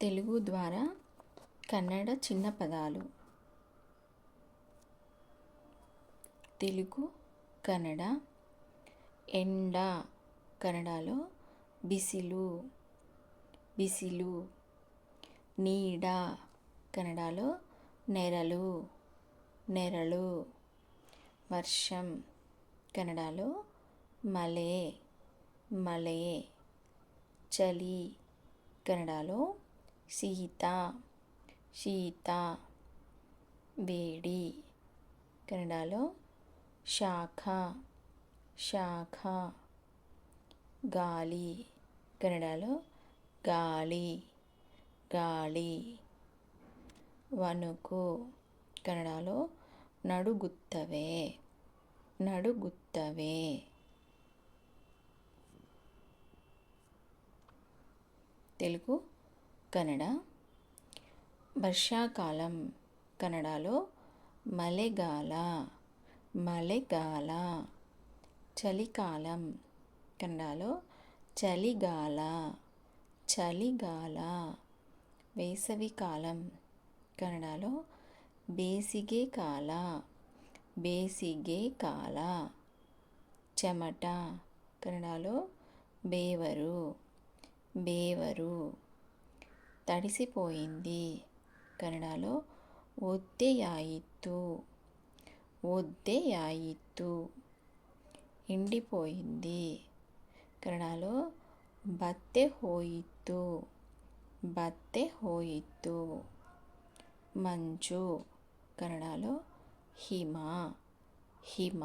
తెలుగు ద్వారా కన్నడ చిన్న పదాలు. తెలుగు కన్నడ ఎండ కన్నడలో బిసిలు బిసిలు నీడ కన్నడలో నెరలు నెరలు వర్షం కన్నడలో మలే మలే చలి కన్నడలో సీత సీత వేడి. కన్నడలో శాఖ శాఖ. గాలి. కన్నడలో గాలి. గాలి. వణుకు. కన్నడలో నడుగుత్తవే. నడుగుత్తవే. తెలుగు కన్నడ వర్షాకాలం కన్నడలో మలెగాల మలెగాల చలికాలం కన్నడలో చలిగాల చలిగాల వేసవికాలం కన్నడలో బేసిగే కాల బేసిగే కాల చెమట కన్నడలో బేవరు బేవరు. తడిసిపోయింది కన్నడలో ಒದ್ದೆಯಾಯಿತು ಒದ್ದೆಯಾಯಿತು ఎండిపోయింది కన్నడలో బత్తె ಹೋಯಿತು బత్తె ಹೋಯಿತು మంచు కన్నడలో హిమ హిమ